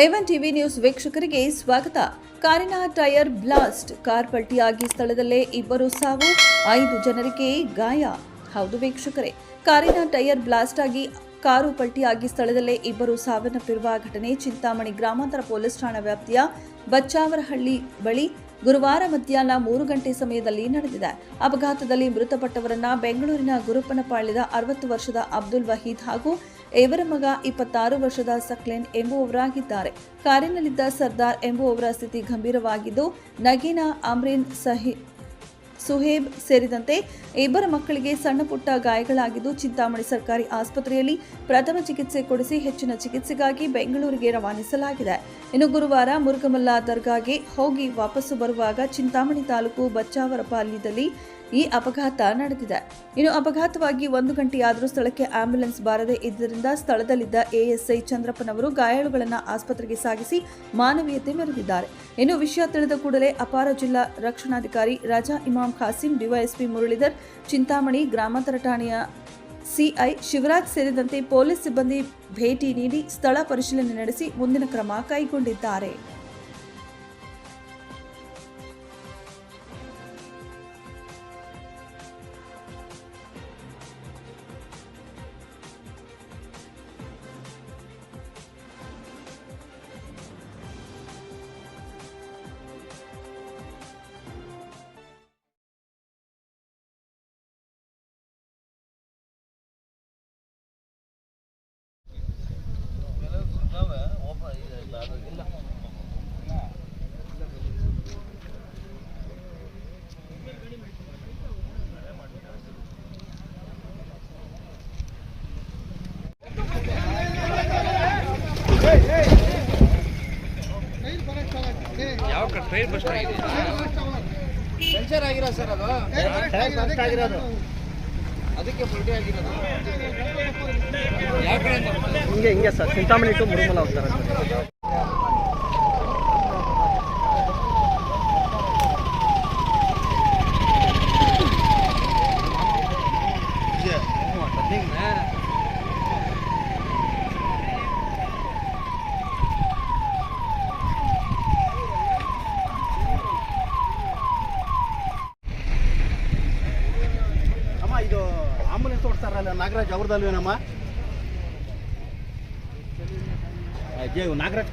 A one TV news ವೀಕ್ಷಕರಿಗೆ ಸ್ವಾಗತ. ಕಾರಿನ ಟೈರ್ ಬ್ಲಾಸ್ಟ್. ಕಾರ್ ಪಲ್ಟಿಯಾಗಿ ಸ್ಥಳದಲ್ಲೇ ಇಬ್ಬರು ಸಾವು, ಐದು ಜನರಿಗೆ ಗಾಯ. ಹೌದು ವೀಕ್ಷಕರೇ, ಕಾರಿನ ಟೈರ್ ಬ್ಲಾಸ್ಟ್ ಆಗಿ ಕಾರು ಪಲ್ಟಿಯಾಗಿ ಸ್ಥಳದಲ್ಲೇ ಇಬ್ಬರು ಸಾವನ್ನಪ್ಪಿರುವ ಘಟನೆ ಚಿಂತಾಮಣಿ ಗ್ರಾಮಾಂತರ ಪೊಲೀಸ್ ಠಾಣಾ ವ್ಯಾಪ್ತಿಯ ಬಚ್ಚಾವರಹಳ್ಳಿ ಬಳಿ ಗುರುವಾರ ಮಧ್ಯಾಹ್ನ ಮೂರು ಗಂಟೆ ಸಮಯದಲ್ಲಿ ನಡೆದಿದೆ. ಅಪಘಾತದಲ್ಲಿ ಮೃತಪಟ್ಟವರನ್ನ ಬೆಂಗಳೂರಿನ ಗುರುಪ್ಪನಪಾಳ್ಯದ ಅರವತ್ತು ವರ್ಷದ ಅಬ್ದುಲ್ ವಹೀದ್ ಹಾಗೂ ಇವರ ಮಗ ಇಪ್ಪತ್ತಾರು ವರ್ಷದ ಸಕ್ಲೆನ್ ಎಂಬುವವರಾಗಿದ್ದಾರೆ. ಕಾರಿನಲ್ಲಿದ್ದ ಸರ್ದಾರ್ ಎಂಬುವವರ ಸ್ಥಿತಿ ಗಂಭೀರವಾಗಿದ್ದು, ನಗೀನಾ, ಅಮ್ರೀನ್, ಸಹಿ, ಸುಹೇಬ್ ಸೇರಿದಂತೆ ಇಬ್ಬರ ಮಕ್ಕಳಿಗೆ ಸಣ್ಣ ಪುಟ್ಟ ಗಾಯಗಳಾಗಿದ್ದು, ಚಿಂತಾಮಣಿ ಸರ್ಕಾರಿ ಆಸ್ಪತ್ರೆಯಲ್ಲಿ ಪ್ರಥಮ ಚಿಕಿತ್ಸೆ ಕೊಡಿಸಿ ಹೆಚ್ಚಿನ ಚಿಕಿತ್ಸೆಗಾಗಿ ಬೆಂಗಳೂರಿಗೆ ರವಾನಿಸಲಾಗಿದೆ. ಇನ್ನು ಗುರುವಾರ ಮುರುಗಮಲ್ಲ ದರ್ಗಾಗೆ ಹೋಗಿ ವಾಪಸ್ಸು ಬರುವಾಗ ಚಿಂತಾಮಣಿ ತಾಲೂಕು ಬಚ್ಚಾವರಪಾಳ್ಯದಲ್ಲಿ ಈ ಅಪಘಾತ ನಡೆದಿದೆ. ಇನ್ನು ಅಪಘಾತವಾಗಿ ಒಂದು ಗಂಟೆಯಾದರೂ ಸ್ಥಳಕ್ಕೆ ಆಂಬ್ಯುಲೆನ್ಸ್ ಬಾರದೆ ಇದ್ದರಿಂದ ಸ್ಥಳದಲ್ಲಿದ್ದ ಎಎಸ್ಐ ಚಂದ್ರಪ್ಪನವರು ಗಾಯಾಳುಗಳನ್ನು ಆಸ್ಪತ್ರೆಗೆ ಸಾಗಿಸಿ ಮಾನವೀಯತೆ ಮೆರೆದಿದ್ದಾರೆ. ಇನ್ನು ವಿಷಯ ತಿಳಿದ ಕೂಡಲೇ ಅಪಾರ ಜಿಲ್ಲಾ ರಕ್ಷಣಾಧಿಕಾರಿ ರಾಜಾ ಇಮಾಮ್ ಖಾಸಿಂ, ಡಿವೈಎಸ್ಪಿ ಮುರಳೀಧರ್, ಚಿಂತಾಮಣಿ ಗ್ರಾಮಾಂತರ ಠಾಣೆಯ ಸಿಐ ಶಿವರಾಜ್ ಸೇರಿದಂತೆ ಪೊಲೀಸ್ ಸಿಬ್ಬಂದಿ ಭೇಟಿ ನೀಡಿ ಸ್ಥಳ ಪರಿಶೀಲನೆ ನಡೆಸಿ ಮುಂದಿನ ಕ್ರಮ ಕೈಗೊಂಡಿದ್ದಾರೆ. ಯಾವ ಟ್ರೈನ್ ಬಸ್ ಆಗಿದೆ ಪಂಚರ್ ಆಗಿರೋ ಸರ್ ಅದು ಆಗಿರೋದು ಅದಕ್ಕೆ ಪಲ್ಟಿ ಆಗಿರೋದು ಯಾವ ಕಡೆ ಹಿಂಗೆ ಹಿಂಗೆ ಸರ್ ಚಿಂತಾಮಣಿ ಟು ಮುರುಮಲ ಹೋಗ್ತಾರೆ ಇದು ಆಂಬುಲೆನ್ಸ್ ಓಡಿಸ್ತಾರಲ್ಲ ನಾಗರಾಜ್ ಅವ್ರದಲ್ವೇನಮ್ಮ? ನಾಗರಾಜ್